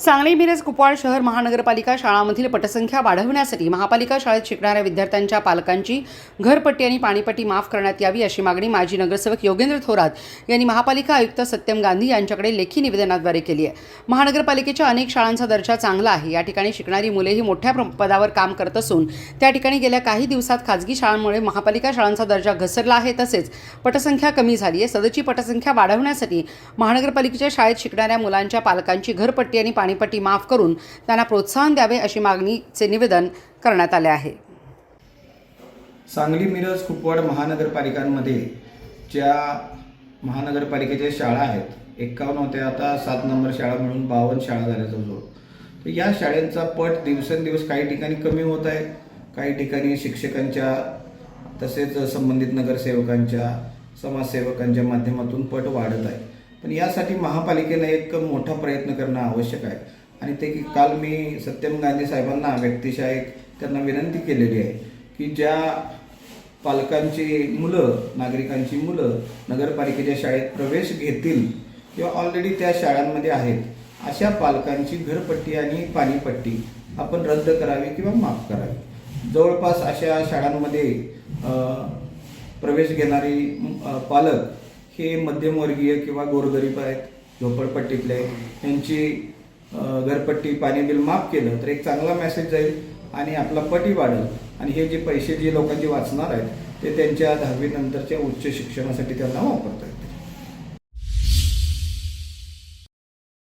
सांगली मिरज कुपवाड शहर महानगरपालिका शाळांमधील पटसंख्या वाढवण्यासाठी महापालिका शाळेत शिकणाऱ्या विद्यार्थ्यांच्या पालकांची घरपट्टी आणि पाणीपट्टी माफ करण्यात यावी अशी मागणी माजी नगरसेवक योगेंद्र थोरात यांनी महापालिका आयुक्त सत्यम गांधी यांच्याकडे लेखी निवेदनाद्वारे केली आहे. महानगरपालिकेच्या अनेक शाळांचा दर्जा चांगला आहे. या ठिकाणी शिकणारी मुलेही मोठ्या प्र- पदावर काम करत असून त्या ठिकाणी गेल्या काही दिवसात खाजगी शाळांमुळे महापालिका शाळांचा दर्जा घसरला आहे. तसेच पटसंख्या कमी झाली आहे. सदची पटसंख्या वाढवण्यासाठी महानगरपालिकेच्या शाळेत शिकणाऱ्या मुलांच्या पालकांची घरपट्टी आणि पाणी पाणीपट्टी माफ करून त्यांना प्रोत्साहन द्यावे अशी मागणीचे निवेदन करण्यात आले आहे. सांगली मिरज कुपवाड महानगरपालिकांमध्ये ज्या महानगरपालिकेच्या शाळा आहेत एक्कावन्न होत्या आता सात नंबर शाळा मिळून बावन्न शाळा झाल्या जवळजवळ तर या शाळेंचा पट दिवसेंदिवस काही ठिकाणी कमी होत आहे काही ठिकाणी शिक्षकांच्या तसेच संबंधित नगरसेवकांच्या समाजसेवकांच्या माध्यमातून पट वाढत आहे. पण यासाठी महापालिकेनं एक मोठा प्रयत्न करणं आवश्यक आहे. आणि ते की काल मी सत्यम गांधी साहेबांना व्यक्तिशः एक त्यांना विनंती केलेली आहे की ज्या पालकांची मुलं नागरिकांची मुलं नगरपालिकेच्या शाळेत प्रवेश घेतील किंवा ऑलरेडी त्या शाळांमध्ये आहेत अशा पालकांची घरपट्टी आणि पाणीपट्टी आपण रद्द करावी किंवा माफ करावी. जवळपास अशा शाळांमध्ये प्रवेश घेणारी पालक हे मध्यमवर्गीय किंवा गोरगरीब आहेत झोपडपट्टीतले यांची घरपट्टी पाणी बिल माफ केलं तर एक चांगला मेसेज जाईल आणि आपला पटी वाढेल. आणि हे जे पैसे जे लोकांचे वाचणार आहेत ते त्यांच्या दहावी नंतरच्या उच्च शिक्षणासाठी त्यांना वापरता येतील.